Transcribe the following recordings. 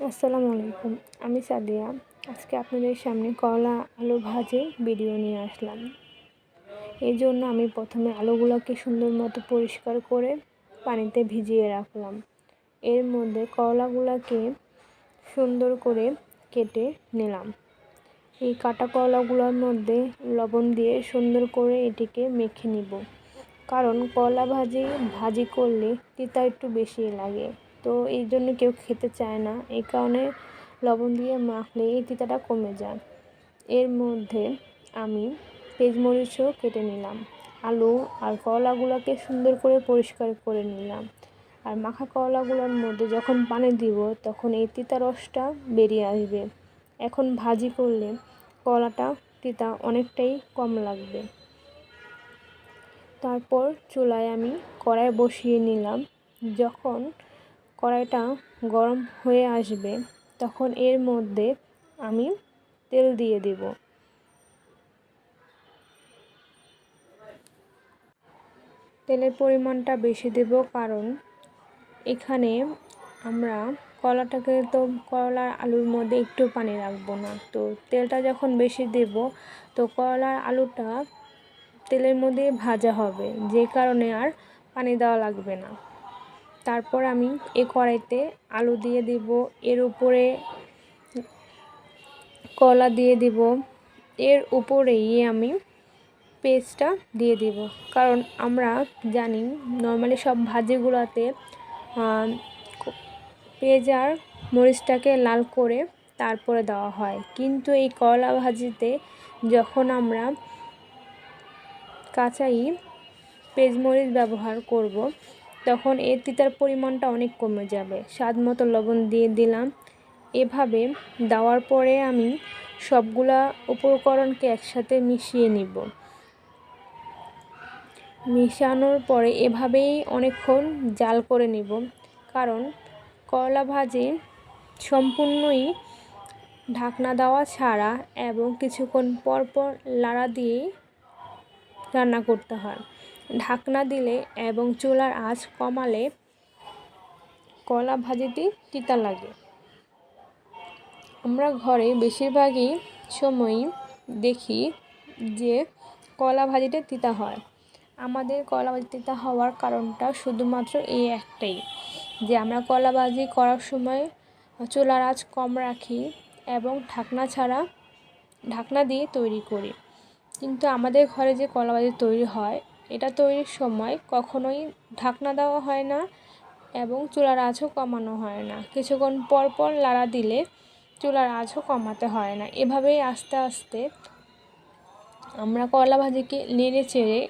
আসসালামু আলাইকুম, আমি সাদিয়া। আজকে আপনাদের সামনে করলা আলু ভাজে ভিডিও নিয়ে আসলাম। এই জন্য আমি প্রথমে আলুগুলোকে সুন্দর মতো পরিষ্কার করে পানিতে ভিজিয়ে রাখলাম। এর মধ্যে করলাগুলোকে সুন্দর করে কেটে নিলাম। এই কাটা করলাগুলোর মধ্যে লবণ দিয়ে সুন্দর করে এটিকে মেখে নিব। কারণ করলা ভাজি ভাজি করলে তিতা একটু বেশি লাগে। তো এই জন্য কেউ খেতে চায় না। এই কারণে লবণ দিয়ে মাখলে এই তিতাটা কমে যায়। এর মধ্যে আমি তেজমরিচও কেটে নিলাম। আলু আর করলাগুলোকে সুন্দর করে পরিষ্কার করে নিলাম। আর মাখা করলাগুলোর মধ্যে যখন পানি দিব, তখন এই তিতা রসটা বেরিয়ে আসবে। এখন ভাজি করলে কলাটা তিতা অনেকটাই কম লাগবে। তারপর চুলায় আমি কড়াই বসিয়ে নিলাম। যখন কড়াইটা গরম হয়ে আসবে, তখন এর মধ্যে আমি তেল দিয়ে দেব। তেলের পরিমাণটা বেশি দেব কারণ এখানে আমরা কলাটাকে তো করলার আলুর মধ্যে একটু পানি রাখব না। তো তেলটা যখন বেশি দেব, তো করলার আলুটা তেলের মধ্যে ভাজা হবে, যে কারণে আর পানি দেওয়া লাগবে না। তারপর আমি এ কড়াইতে আলু দিয়ে দিব, এর উপরে কলা দিয়ে দিব, এর উপরেই আমি পেস্টটা দিয়ে দিব। কারণ আমরা জানি নর্মালি সব ভাজিগুলোতে পেঁয়াজ আর মরিচটাকে লাল করে তারপরে দেওয়া হয়। কিন্তু এই করলা ভাজিতে যখন আমরা কাঁচাই পেঁয়াজমরিচ ব্যবহার করব তখন এর তিতার পরিমাণটা অনেক কমে যাবে। স্বাদ মতো লবণ দিয়ে দিলাম। এভাবে দেওয়ার পরে আমি সবগুলা উপকরণকে একসাথে মিশিয়ে নিব। মিশানোর পরে এভাবেই অনেকক্ষণ জাল করে নিব। কারণ করলা ভাজি সম্পূর্ণই ঢাকনা দেওয়া ছাড়া এবং কিছুক্ষণ পর পর লাড়া দিয়েই রান্না করতে হয়। ঢাকনা দিলে এবং চুলার আঁচ কমালে কলা ভাজিটি তিতা লাগে। আমরা ঘরে বেশিরভাগই সময়ই দেখি যে কলা ভাজিটা তিতা হয়। আমাদের কলা ভাজি তিতা হওয়ার কারণটা শুধুমাত্র এই একটাই, যে আমরা কলা ভাজি করার সময় চুলার আঁচ কম রাখি এবং ঢাকনা ছাড়া ঢাকনা দিয়ে তৈরি করি। কিন্তু আমাদের ঘরে যে কলা ভাজি তৈরি হয় এটা তৈরির সময় কখনোই ঢাকনা দেওয়া হয় না এবং চুলার আঁচও কমানো হয় না। কিছুক্ষণ পর পর লাড়া দিলে চুলার আঁচও কমাতে হয় না। এভাবেই আস্তে আস্তে আমরা কলা ভাজিকে নেড়ে চেড়ে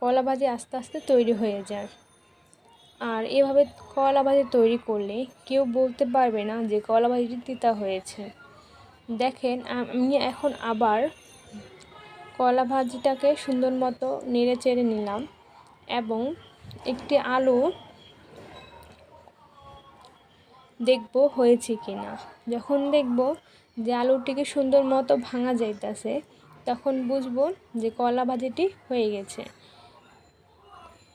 কলা ভাজি আস্তে আস্তে তৈরি হয়ে যায়। আর এভাবে কলা ভাজি তৈরি করলে কেউ বলতে পারবে না যে কলা ভাজিটি তিতা হয়েছে। দেখেন, আমি এখন আবার কলা ভাজিটাকে সুন্দর মতো নেড়ে চেড়ে নিলাম এবং একটি আলু দেখব হয়েছে কি না যখন দেখব যে আলুটিকে সুন্দর মতো ভাঙা যাইতেছে, তখন বুঝব যে কলা ভাজিটি হয়ে গেছে।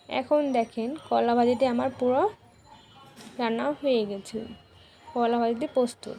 এখন দেখেন কলা ভাজিটি আমার পুরো রান্না হয়ে গেছে। কলা ভাজিটি প্রস্তুত।